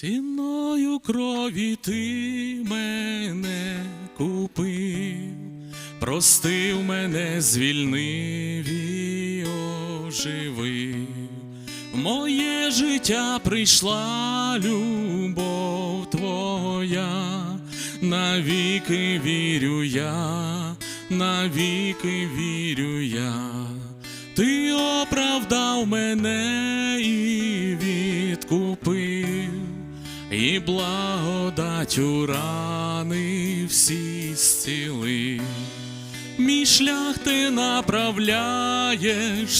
Ціною крові ти мене купив, простив мене, звільнив і оживив. Моє життя прийшла любов твоя, навіки вірю я, навіки вірю я. Ти оправдав мене і відкупив, і благодаттю рани всі зцілив. Мій шлях ти направляєш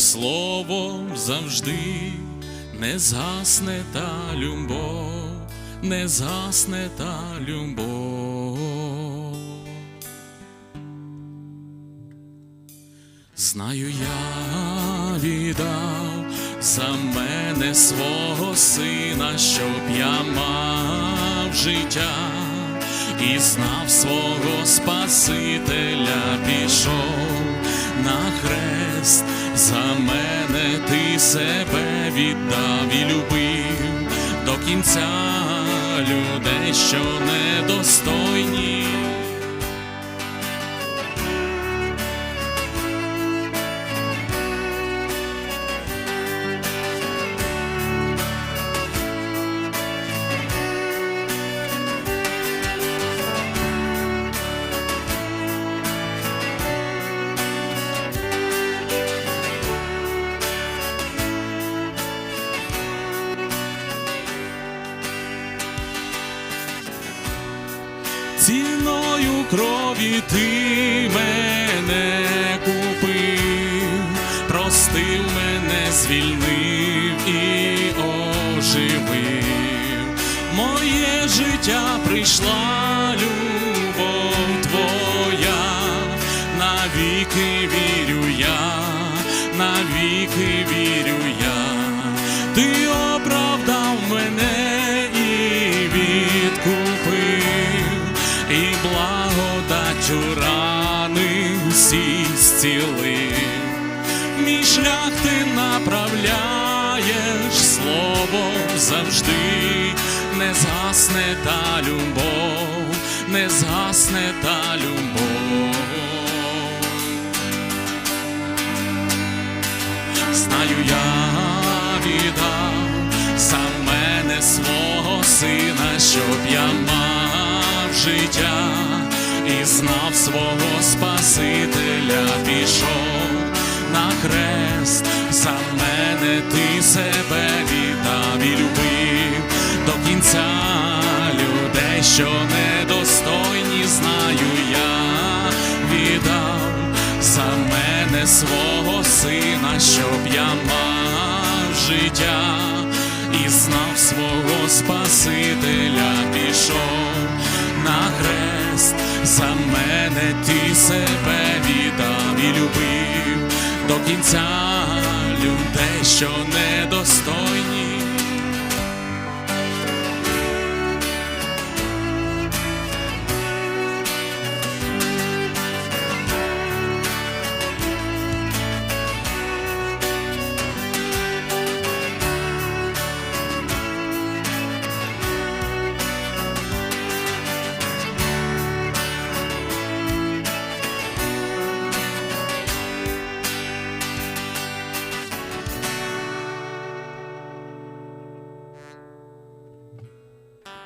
словом завжди, не згасне та любов, не згасне та любов. Знаю, я віддав за мене свого сина, щоб я мав життя і знав свого Спасителя, пішов на хрест, за мене ти себе віддав і любив до кінця людей, що недостойні. Ціною крові ти мене купив, простив мене, звільнив і оживив. Моє життя прийшла любов твоя, навіки вірю я, навіки вірю я, ти всі зцілив. Мій шлях ти направляєш словом завжди, не згасне та любов, не згасне та любов. Знаю, я віддав за мене свого сина, щоб я мав життя і знав свого Спасителя, пішов на хрест, за мене ти себе віддав і любив. До кінця людей, що недостойні, знаю я віддав за мене свого сина, щоб я мав життя. І знав свого Спасителя, себе віддав і любив до кінця людей, що недостойні.